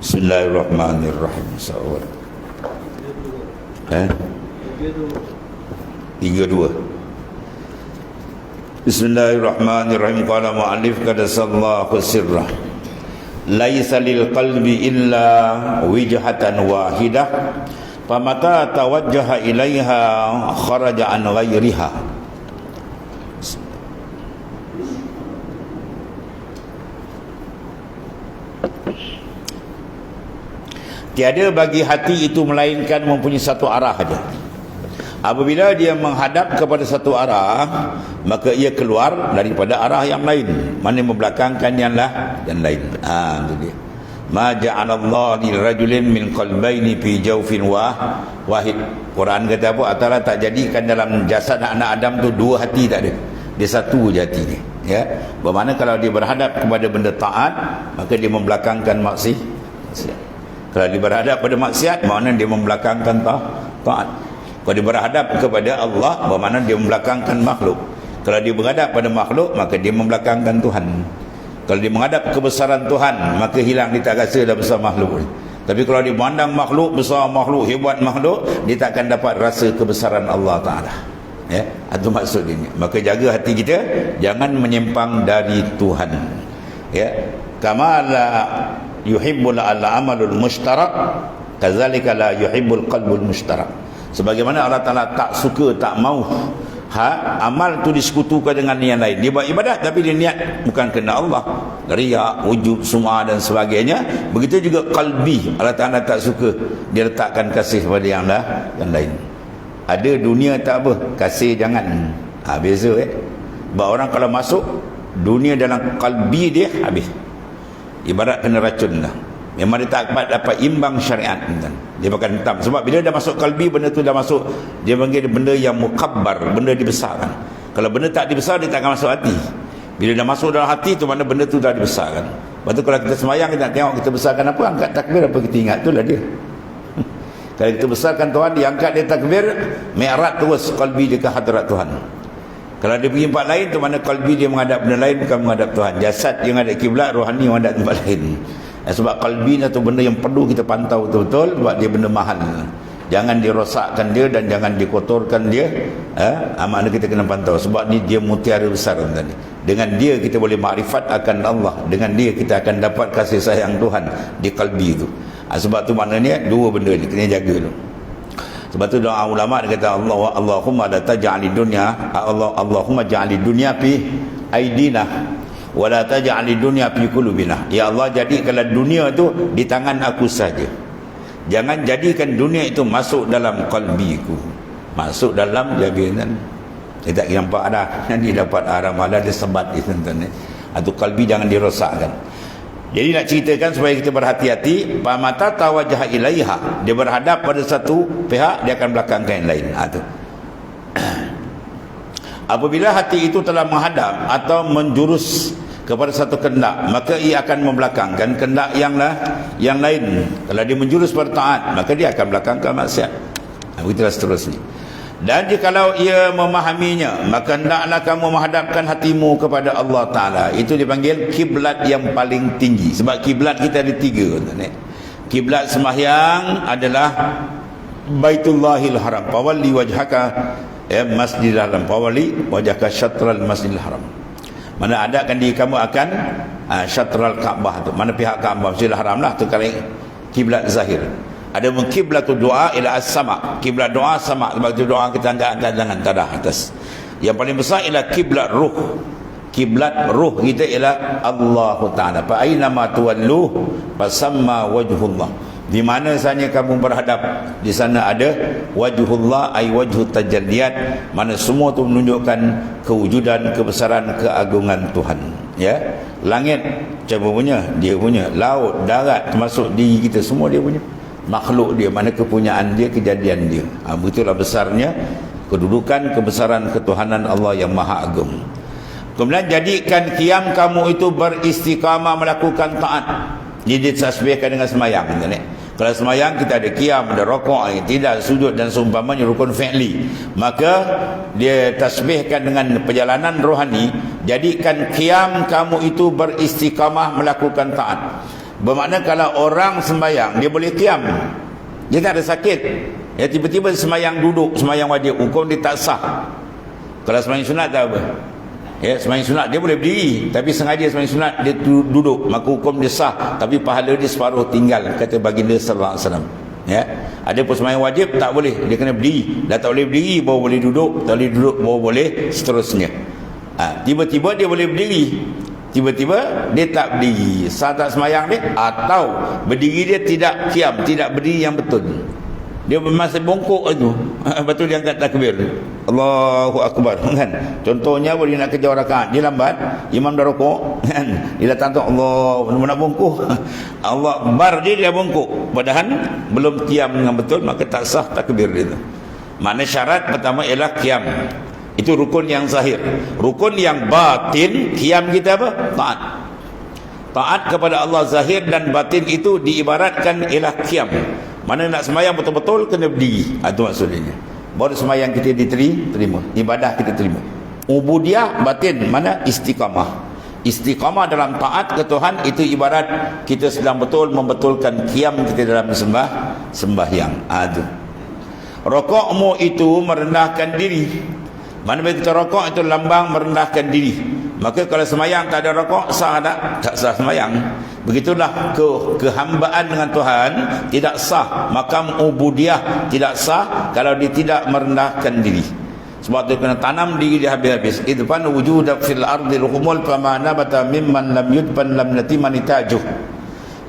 Bismillahirrahmanirrahim. Sawal. Eh? Tiga dua. Bismillahirrahmanirrahim. Qala mu'allif kada sallahu sirrah. Laisa lil qalbi illa wijhatan wahidah. Famata tawajjaha ilaiha kharaja an ghairiha. Tiada bagi hati itu melainkan mempunyai satu arah saja. Apabila dia menghadap kepada satu arah, maka ia keluar daripada arah yang lain. Mana membelakangkan yang lah yang lain. Ha, itu dia. Ma ja'alallah li rajulin min qalbaini fi jawfin wah wahid. Quran kata apa? Atala tak jadikan dalam jasad anak Adam tu dua hati tak ada. Dia satu je hati dia. Ya. Bermakna kalau dia berhadap kepada benda taat, maka dia membelakangkan maksiat. Kalau dia berhadap pada maksiat, mana dia membelakangkan ta taat. Kalau dia berhadap kepada Allah, bermakna dia membelakangkan makhluk. Kalau dia berhadap pada makhluk, maka dia membelakangkan Tuhan. Kalau dia menghadap kebesaran Tuhan, maka hilang dia tak rasa dah besar makhluk. Tapi kalau dia memandang makhluk, besar makhluk, hebat makhluk, dia tak akan dapat rasa kebesaran Allah Ta'ala. Ya, itu maksud ini. Maka jaga hati kita, jangan menyimpang dari Tuhan. Ya, kamala yuhibbul al-amalul mushtarak kadzalika la yuhibbul qalbul mushtarak. Sebagaimana Allah Taala tak suka tak mau ha amal tu disekutukan dengan yang lain. Dia buat ibadat tapi dia niat bukan kerana Allah. Riya wujud semua dan sebagainya. Begitu juga qalbi. Allah Taala tak suka dia letakkan kasih pada yang lah yang lain. Ada dunia tak apa kasih jangan. Ha beza eh? Sebab orang kalau masuk dunia dalam kalbi dia habis ibarat kena racun lah. Memang dia tak dapat, dapat imbang syariat dia makan hitam. Sebab bila dah masuk kalbi benda tu dah masuk dia panggil benda yang mukabbar benda dibesarkan. Kalau benda tak dibesar dia tak akan masuk hati. Bila dah masuk dalam hati tu mana benda tu dah dibesarkan. Lepas tu kalau kita semayang kita nak tengok kita besarkan apa angkat takbir apa kita ingat tu lah dia. Kalau kita besarkan Tuhan dia angkat dia takbir mi'rat terus kalbi dia ke hadrat Tuhan kalau dia pergi tempat lain tu mana kalbi dia menghadap benda lain bukan menghadap Tuhan. Jasad yang ada kiblat, rohani yang menghadap tempat lain. Eh, sebab kalbi ni tu benda yang perlu kita pantau betul-betul sebab dia benda mahal. Jangan dirosakkan dia dan jangan dikotorkan dia. Eh, amanah kita kena pantau sebab ni dia mutiara besar tadi. Dengan dia kita boleh makrifat akan Allah. Dengan dia kita akan dapat kasih sayang Tuhan di kalbi itu. Ha, sebab tu maknanya dua benda ni kena jaga tu. Sebab tu doa ulama dia kata Allah Allahumma la taj'ali dunya Allah Allahumma ja'ali dunya fi aidina wa la taj'ali dunya fi qulubina. Ya Allah jadikanlah dunia tu di tangan aku saja. Jangan jadikan dunia itu masuk dalam kalbiku. Masuk dalam jaminan. Saya tak nampak dah. Nanti dapat arah malah dia sebat di tuan-tuan. Atau kalbi jangan dirosakkan. Jadi nak ceritakan supaya kita berhati-hati, pamata tawajjah ilaiha. Dia berhadap pada satu pihak, dia akan belakangkan yang lain. Ha, tu. Apabila hati itu telah menghadap atau menjurus kepada satu kendak, maka ia akan membelakangkan kendak yang lah, yang lain. Kalau dia menjurus pada taat, maka dia akan belakangkan maksiat. Ha, begitulah seterusnya. Dan jikalau ia memahaminya, maka hendaklah kamu menghadapkan hatimu kepada Allah Ta'ala. Itu dipanggil kiblat yang paling tinggi. Sebab kiblat kita ada tiga. Kiblat sembahyang adalah Baitullahil Haram. Pawali wajhaka ya, Masjidil Haram. Pawali wajhaka syatral Masjidil Haram. Mana adakan diri kamu akan uh, syatral Kaabah tu. Mana pihak Kaabah Masjidil Haram lah. tu kalau kiblat zahir ada tu doa ila as-sama. Kiblat doa sama. Sebab itu doa kita angkat angkat tangan tadah atas. Yang paling besar ialah kiblat ruh. Kiblat ruh kita ialah Allah Taala. Fa aina ma tuwallu? Fasamma wajhullah. Di mana sahaja kamu berhadap di sana ada wajhullah ai wajhu tajalliyat mana semua tu menunjukkan kewujudan kebesaran keagungan Tuhan. Ya? Langit siapa punya dia punya. Laut darat termasuk diri kita semua dia punya makhluk dia mana kepunyaan dia kejadian dia. Ha, begitulah besarnya kedudukan kebesaran ketuhanan Allah yang maha agung. Kemudian jadikan kiam kamu itu beristiqamah melakukan taat. Jadi tasbihkan dengan semayang kalau semayang kita ada kiam ada rokok tidak sujud dan seumpamanya rukun fi'li. Maka dia tasbihkan dengan perjalanan rohani jadikan kiam kamu itu beristiqamah melakukan taat bermakna kalau orang sembahyang dia boleh kiam dia tak ada sakit. Ya tiba-tiba sembahyang duduk sembahyang wajib. Hukum dia tak sah. Kalau sembahyang sunat tak apa. Ya sembahyang sunat dia boleh berdiri. Tapi sengaja sembahyang sunat dia duduk. Maka hukum dia sah. Tapi pahala dia separuh tinggal kata baginda sallallahu alaihi wasallam. Ya ada pun sembahyang wajib tak boleh. Dia kena berdiri. Dah tak boleh berdiri baru boleh duduk. Tak boleh duduk baru boleh seterusnya. Ha, tiba-tiba dia boleh berdiri tiba-tiba dia tak berdiri. Sah tak semayang dia atau berdiri dia tidak kiam tidak berdiri yang betul. Dia masih bongkok itu betul dia angkat takbir. Allahu Akbar. Kan? Contohnya boleh nak kejar rakaat? Dia lambat. Imam dah rokok. Kan? Dia datang tu Allah nak bongkok. Allah bar dia dia bongkok. Padahal belum kiam dengan betul maka tak sah takbir dia tu. Mana syarat pertama ialah kiam itu rukun yang zahir. Rukun yang batin, kiam kita apa? Taat. Taat kepada Allah zahir dan batin itu diibaratkan ialah kiam. Mana nak semayang betul-betul kena berdiri. Itu ha, maksudnya. Baru semayang kita diterima. Ibadah kita terima. Ubudiah batin. Mana? Istiqamah. Istiqamah dalam taat ke Tuhan itu ibarat kita sedang betul membetulkan kiam kita dalam sembah sembahyang. Aduh. Rokokmu itu merendahkan diri mana bila kita rokok itu lambang merendahkan diri. Maka kalau semayang tak ada rokok, sah tak? Tak sah semayang. Begitulah ke kehambaan dengan Tuhan tidak sah. Makam ubudiah tidak sah kalau dia tidak merendahkan diri. Sebab dia kena tanam diri dia habis-habis. Itu pan wujud fil ardi lukumul pamana bata mimman lam yudban lam natiman itajuh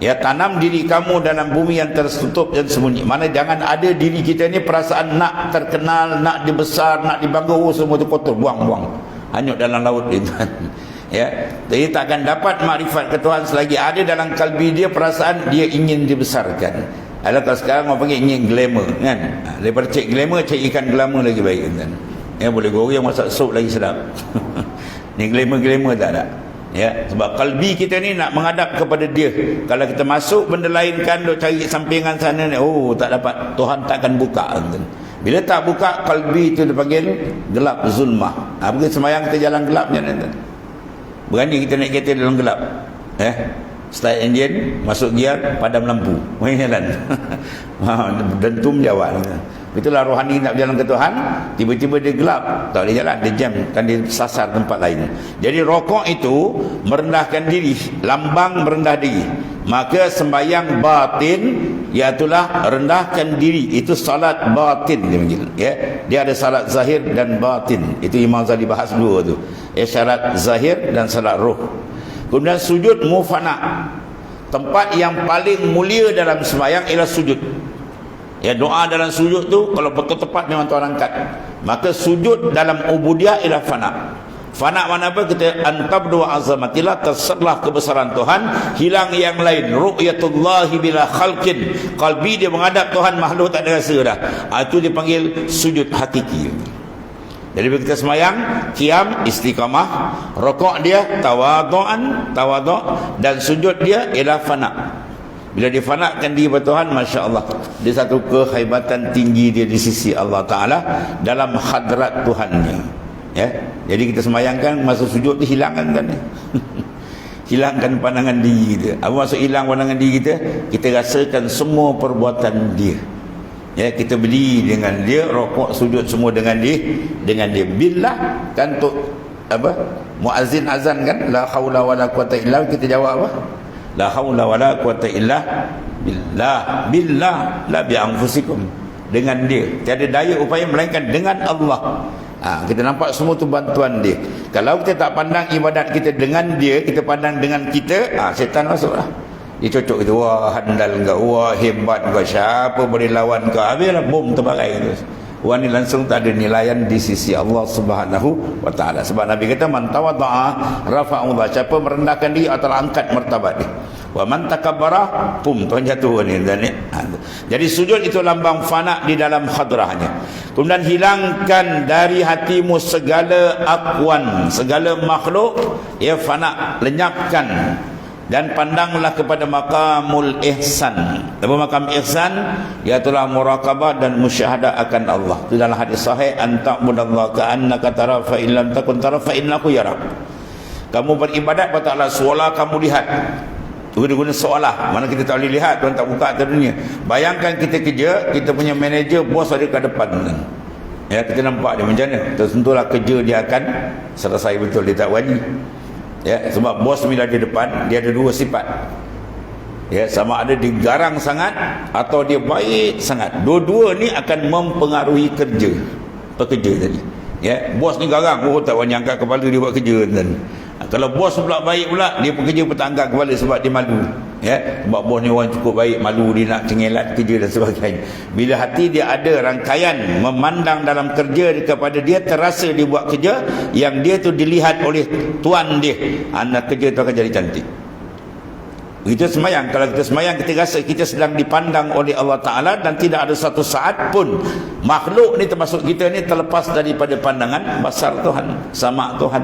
ya tanam diri kamu dalam bumi yang tertutup dan sembunyi. Mana jangan ada diri kita ni perasaan nak terkenal nak dibesar nak dibangga oh, semua tu kotor. Buang-buang hanyut dalam laut itu ya. Jadi tak akan dapat makrifat ke Tuhan selagi ada dalam kalbi dia perasaan dia ingin dibesarkan. Ada kalau sekarang orang panggil ingin glamour kan? Ha, daripada cek glamour cek ikan glamour lagi baik kan ya boleh goreng masak sup lagi sedap. Ni glamour-glamour tak ada ya sebab kalbi kita ni nak menghadap kepada dia. Kalau kita masuk benda lain kan duk cari sampingan sana ni oh tak dapat. Tuhan takkan buka bila tak buka kalbi itu dipanggil gelap zulmah. Ha, pergi semayang kita jalan gelap ni berani kita naik kereta dalam gelap. Eh start engine masuk gear padam lampu. Main jalan. Dentum jawab Itulah rohani nak berjalan ke Tuhan, tiba-tiba dia gelap, tak boleh jalan, dia jam, kan dia sasar tempat lain. Jadi rokok itu merendahkan diri, lambang merendah diri. Maka sembahyang batin, iaitulah rendahkan diri. Itu salat batin dia panggil. Ya? Dia ada salat zahir dan batin. Itu Imam Zali bahas dua tu. Ya, salat zahir dan salat roh. Kemudian sujud mufana. Tempat yang paling mulia dalam sembahyang ialah sujud. Ya doa dalam sujud tu kalau betul tepat memang Tuhan angkat. Maka sujud dalam ubudiyah ialah fana. Fana mana apa? Kita antabdu azamatillah terserlah kebesaran Tuhan. Hilang yang lain ru'yatullahi bila khalqin. Qalbi dia menghadap Tuhan makhluk tak ada rasa dah. Ha, itu dipanggil sujud hakiki jadi bila kita semayang kiam istiqamah rokok dia tawadu'an tawaduk dan sujud dia ialah fana bila difanakkan diri kepada Tuhan Masya Allah Dia satu kehebatan tinggi dia di sisi Allah Ta'ala Dalam hadrat Tuhannya ya? Jadi kita semayangkan Masa sujud tu hilangkan kan Hilangkan pandangan diri kita Apa maksud hilang pandangan diri kita Kita rasakan semua perbuatan dia Ya, kita berdiri dengan dia, rokok, sujud semua dengan dia, dengan dia. Bila kan tu apa? Muazzin azan kan, la haula wala quwata illa kita jawab apa? La haula wala quwata illa billah. Billah la bi anfusikum. Dengan dia. Tiada daya upaya melainkan dengan Allah. Ha, kita nampak semua tu bantuan dia. Kalau kita tak pandang ibadat kita dengan dia kita pandang dengan kita ha, setan masuklah. Dia cocok itu wah handal kau. Wah hebat kau. Siapa boleh lawan kau? Habislah bom terbarai tu Wah ni langsung tak ada nilaian di sisi Allah Subhanahu wa taala. Sebab Nabi kata man tawaddaa rafa'ullah. Siapa merendahkan diri atau angkat martabat dia. Wa man takabbara pum tuan jatuh ni dan ha. Jadi sujud itu lambang fana di dalam hadrahnya. Kemudian hilangkan dari hatimu segala akwan, segala makhluk ya fana, lenyapkan dan pandanglah kepada makamul ihsan. Apa makam ihsan? Iaitulah muraqabah dan musyahadah akan Allah. Itu dalam hadis sahih anta'budallah ka'annaka tara fa in lam takun tara fa innahu yarak kamu beribadat kepada Allah seolah kamu lihat. Guna-guna seolah. Mana kita tak boleh lihat tuan tak buka atas dunia. Bayangkan kita kerja kita punya manager bos ada kat depan. Ya kita nampak dia macam mana. Tentulah kerja dia akan selesai betul dia tak wani ya sebab bos bila di depan dia ada dua sifat. Ya sama ada dia garang sangat atau dia baik sangat. Dua-dua ni akan mempengaruhi kerja pekerja tadi. Ya bos ni garang oh tak wani angkat kepala dia buat kerja dan kalau bos pula baik pula dia pekerja petangga kepala sebab dia malu ya sebab bos ni orang cukup baik malu dia nak cengelat kerja dan sebagainya. Bila hati dia ada rangkaian memandang dalam kerja kepada dia terasa dia buat kerja yang dia tu dilihat oleh tuan dia. Anak kerja tu akan jadi cantik. Kita semayang. Kalau kita semayang kita rasa kita sedang dipandang oleh Allah Ta'ala dan tidak ada satu saat pun makhluk ni termasuk kita ni terlepas daripada pandangan basar Tuhan sama Tuhan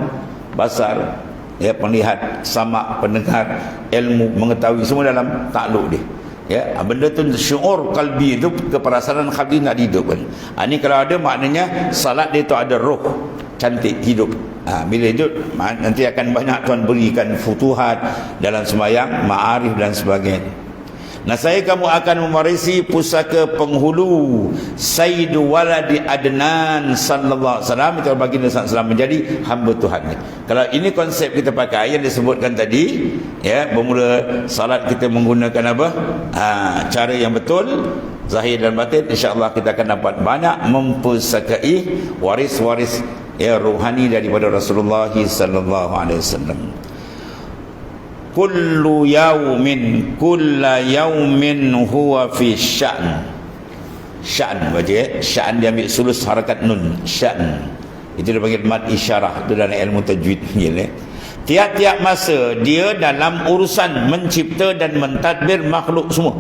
basar ya penglihat sama pendengar ilmu mengetahui semua dalam takluk dia. Ya benda tu syuur kalbi itu keperasaan hati nak hidupkan ha, ini kalau ada maknanya salat dia tu ada roh cantik hidup. Ha, bila hidup nanti akan banyak Tuhan berikan futuhat dalam semayang ma'arif dan sebagainya Nasai kamu akan mewarisi pusaka penghulu Sayyidu waladi Adnan sallallahu alaihi wasallam itu baginda sallallahu menjadi hamba Tuhan. Kalau ini konsep kita pakai yang disebutkan tadi, ya, bermula salat kita menggunakan apa? Ha, cara yang betul zahir dan batin insya-Allah kita akan dapat banyak mempusakai waris-waris ya rohani daripada Rasulullah sallallahu alaihi wasallam kullu yaumin kulla yaumin huwa fi sya'n. Sya'n baca ya sya'n dia ambil sulus harakat nun. Sya'n. Itu dia panggil mat isyarah. Itu dalam ilmu tajwid ya tiap-tiap masa dia dalam urusan mencipta dan mentadbir makhluk semua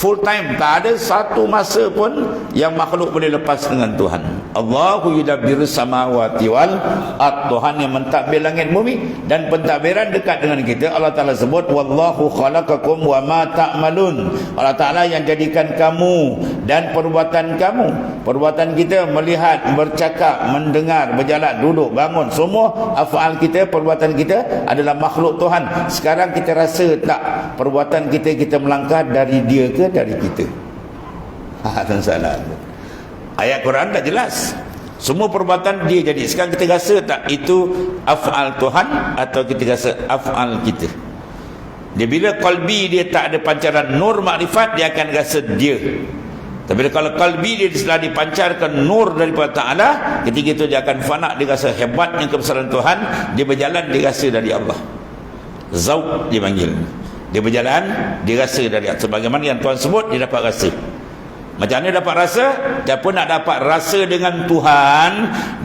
full time. Tak ada satu masa pun yang makhluk boleh lepas dengan Tuhan. Allahu yudabbiru samawati wal ard. Tuhan yang mentadbir langit bumi dan pentadbiran dekat dengan kita. Allah Taala sebut wallahu khalaqakum wa ma ta'malun. Allah Taala yang jadikan kamu dan perbuatan kamu. Perbuatan kita melihat bercakap mendengar berjalan duduk bangun. Semua afal kita perbuatan kita adalah makhluk Tuhan. Sekarang kita rasa tak perbuatan kita kita melangkah dari dia ke dari kita. Ha, salah ayat Quran tak jelas. Semua perbuatan dia jadi. Sekarang kita rasa tak itu af'al Tuhan atau kita rasa af'al kita? Dia bila kalbi dia tak ada pancaran nur makrifat dia akan rasa dia. Tapi kalau kalbi dia telah dipancarkan nur daripada Ta'ala ketika itu dia akan fana dia rasa hebatnya kebesaran Tuhan. Dia berjalan dia rasa dari Allah. Zawq dipanggil dia berjalan dia rasa dari sebagaimana yang Tuhan sebut dia dapat rasa. Macam mana dapat rasa? Dia pun nak dapat rasa dengan Tuhan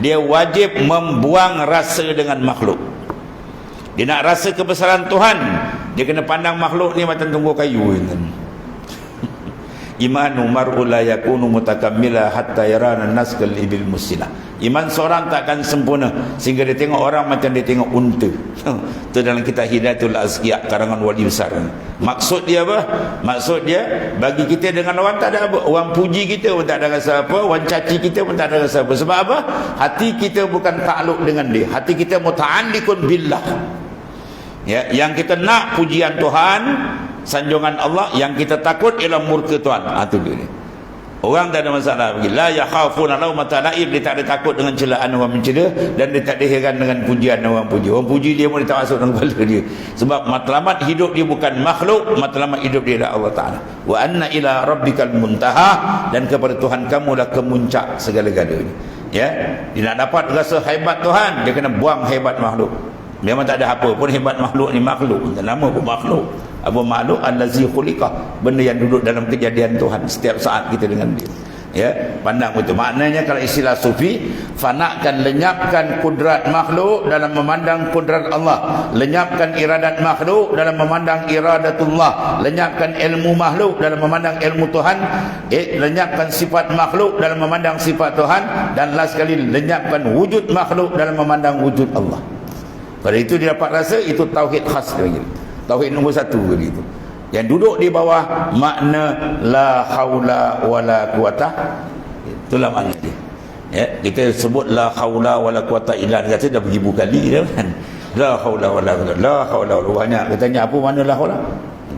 dia wajib membuang rasa dengan makhluk. Dia nak rasa kebesaran Tuhan. Dia kena pandang makhluk ni macam tunggu kayu kan imanu mar'u la yakunu mutakammila hatta yarana naskal ibil musila iman seorang takkan sempurna sehingga dia tengok orang macam dia tengok unta. Itu dalam kitab hidayatul azkiya karangan wali besar maksud dia apa? Maksud dia bagi kita dengan orang tak ada apa. Orang puji kita pun tak ada rasa apa orang caci kita pun tak ada rasa apa. Sebab apa? Hati kita bukan takluk dengan dia. Hati kita muta'alliqun billah. Ya yang kita nak pujian Tuhan sanjungan Allah yang kita takut ialah murka Tuhan. Ha, itu dia. Orang tak ada masalah. Bagi la yakhafuna laumata laib dia tak ada takut dengan celaan orang mencela dan dia tak ada heran dengan pujian orang puji. Orang puji dia pun dia tak masuk dalam kepala dia. Sebab matlamat hidup dia bukan makhluk matlamat hidup dia adalah Allah Ta'ala. Wa anna ila rabbikal muntaha. Dan kepada Tuhan kamu lah kemuncak segala-galanya. Ya? Dia nak dapat rasa hebat Tuhan dia kena buang hebat makhluk. Memang tak ada apa pun hebat makhluk ni makhluk. Nama pun makhluk apa makhluk allazi khuliqah benda yang duduk dalam kejadian Tuhan setiap saat kita dengan dia. Ya pandang itu maknanya kalau istilah sufi fanakan lenyapkan kudrat makhluk dalam memandang kudrat Allah. Lenyapkan iradat makhluk dalam memandang iradatullah. Lenyapkan ilmu makhluk dalam memandang ilmu Tuhan. Eh, lenyapkan sifat makhluk dalam memandang sifat Tuhan. Dan last sekali lenyapkan wujud makhluk dalam memandang wujud Allah. Pada itu dia dapat rasa itu tauhid khas dia Tauhid nombor satu begitu. Yang duduk di bawah makna la haula wala quwata itulah makna dia. Ya, kita sebut la haula wala quwata illa billah kata dah beribu kali dah kan. La haula wala quwwata la haula wala banyak dia tanya apa mana la haula.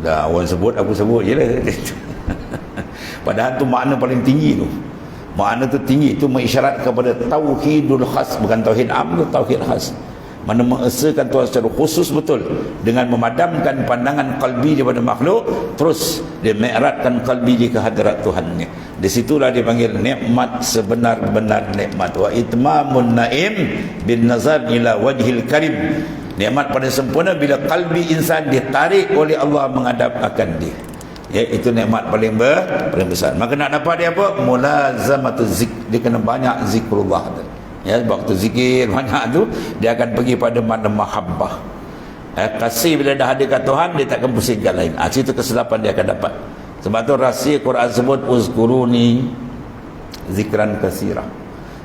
Dah orang sebut aku sebut je lah. Padahal tu makna paling tinggi tu. Makna tu tinggi tu mengisyarat kepada tauhidul khas bukan tauhid am tu tauhid khas. Mana mengesakan Tuhan secara khusus betul dengan memadamkan pandangan kalbi daripada makhluk terus dia mi'ratkan kalbi dia ke hadirat Tuhannya. Di situlah dia panggil nikmat sebenar-benar nikmat wa itmamun naim bin nazar ila wajhil karim. Nikmat pada sempurna bila kalbi insan ditarik oleh Allah menghadap akan dia. Ya, itu nikmat paling ber, paling besar. Maka nak dapat dia apa? Mulazamatu zik. Dia kena banyak zikrullah tu. Ya, waktu zikir banyak tu dia akan pergi pada makna mahabbah. Ya, kasih bila dah ada kat Tuhan dia takkan pusingkan lain. Ah, situ kesilapan dia akan dapat. Sebab tu rahsia Quran sebut uzkuruni zikran kasira.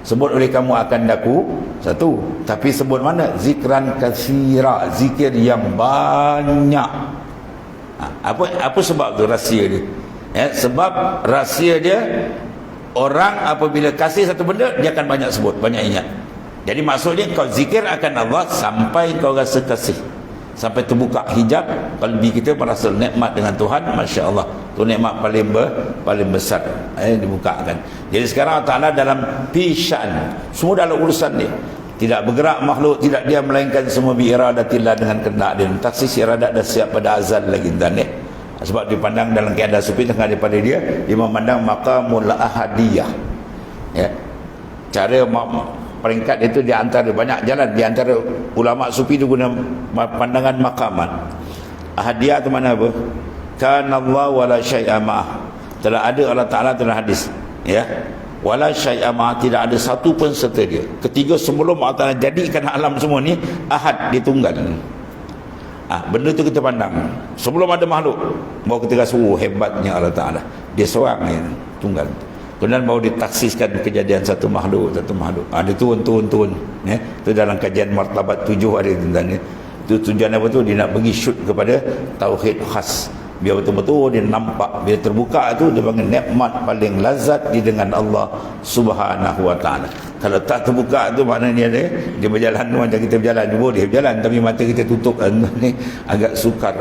Sebut oleh kamu akan daku satu, tapi sebut mana? Zikran kasira, zikir yang banyak. Ha, apa apa sebab tu rahsia dia? Ya, sebab rahsia dia orang apabila kasih satu benda dia akan banyak sebut, banyak ingat. Jadi maksudnya kau zikir akan Allah sampai kau rasa kasih. Sampai terbuka hijab kalbi kita merasa nikmat dengan Tuhan, masya-Allah. Tu nikmat paling ber, paling besar eh dibukakan. Jadi sekarang Allah Taala dalam pishan, semua dalam urusan dia. Tidak bergerak makhluk, tidak dia melainkan semua bi iradatillah dengan kehendak dia. Taksis iradat dah siap pada azal lagi dan eh. Sebab dipandang dalam keadaan sufi tengah daripada dia, dia memandang maqamul ahadiyah. Ya. Cara peringkat itu di antara banyak jalan di antara ulama sufi itu guna pandangan makaman ahadiyah itu mana apa? Kana Allah wala syai'a ma'ah telah ada Allah Taala dalam hadis ya. Wala syai'a ma'ah tidak ada satu pun serta dia. Ketiga sebelum Allah Taala jadikan alam semua ni ahad ditunggal ah benda tu kita pandang sebelum ada makhluk baru kita rasa oh, hebatnya Allah Taala dia seorang yang tunggal Kemudian baru ditaksiskan kejadian satu makhluk, satu makhluk. Ha, turun, turun, turun. Ya. Itu dalam kajian martabat tujuh ada tentang ni. Itu tujuan apa tu? Dia nak pergi shoot kepada tauhid khas. Biar betul-betul dia nampak. Bila terbuka tu dia panggil nikmat paling lazat di dengan Allah subhanahu wa ta'ala. Kalau tak terbuka tu maknanya dia, dia berjalan tu macam kita berjalan. Dia boleh berjalan tapi mata kita tutup. Ni agak sukar.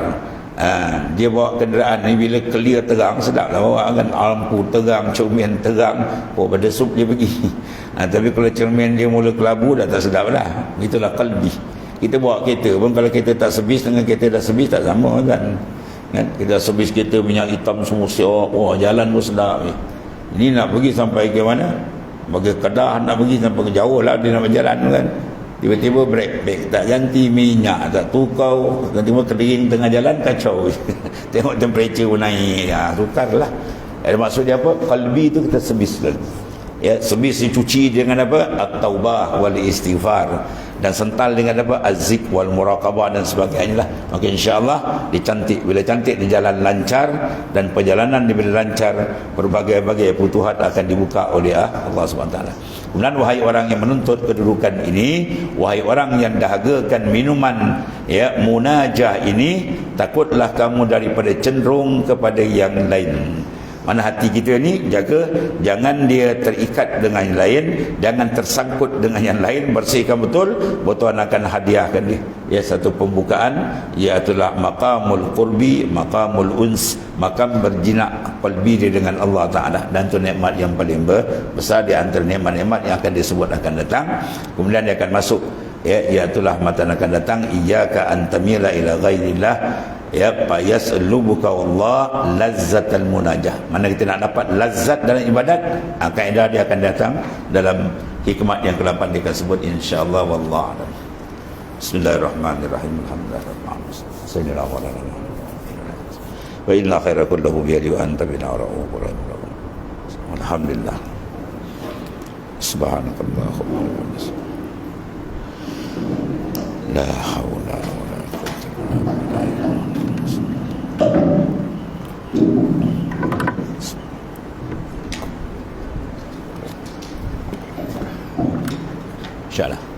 Ha, dia bawa kenderaan ni bila clear terang sedap lah bawa kan. Lampu terang cermin terang. Oh pada sup dia pergi. Ha, tapi kalau cermin dia mula kelabu dah tak sedap lah itulah kalbi. Kita bawa kereta pun kalau kita tak sebis dengan kereta dah sebis tak sama kan. Kan? Kita sebis kereta minyak hitam semua siap. Oh jalan pun sedap ni. Ini nak pergi sampai ke mana bagi kedah nak pergi sampai jauh lah dia nak berjalan kan. Tiba-tiba break back tak ganti minyak tak tukau tiba-tiba kering tengah jalan kacau. Tengok temperature pun naik. Ya, tukarlah ada maksud dia apa? Kalbi itu kita sebis ya sebis dicuci dengan apa? At-taubah wal istighfar dan sental dengan apa? Azik wal muraqabah dan sebagainya lah. Maka insyaallah dicantik. Bila cantik di jalan lancar. Dan perjalanan bila lancar berbagai-bagai putuhat akan dibuka oleh Allah Subhanahu taala. Kemudian wahai orang yang menuntut kedudukan ini, wahai orang yang dahagakan minuman ya munajah ini, takutlah kamu daripada cenderung kepada yang lain. Mana hati kita ni jaga jangan dia terikat dengan yang lain, jangan tersangkut dengan yang lain, bersihkan betul, Tuhan akan hadiahkan dia. Ya satu pembukaan iaitu maqamul qurbi, maqamul uns, makam berjinak qalbi dia dengan Allah Taala dan tu nikmat yang paling besar di antara nikmat-nikmat yang akan disebut akan datang. Kemudian dia akan masuk ya iaitulah mata akan datang iyyaka antamila ila ghairillah ya payas lubuka Allah lazzatal munajah. Mana kita nak dapat lazat dalam ibadat ha, kaedah dia akan datang dalam hikmat yang ke-8 dia akan sebut insyaallah wallah. Bismillahirrahmanirrahim. Alhamdulillah sayyidina wa wa inna khaira kullahu bi yadi wa anta bina ra'ufur alhamdulillah. Subhanakallahumma wa bihamdika. La haula wa la quwwata illa billah InsyaAllah. Allah.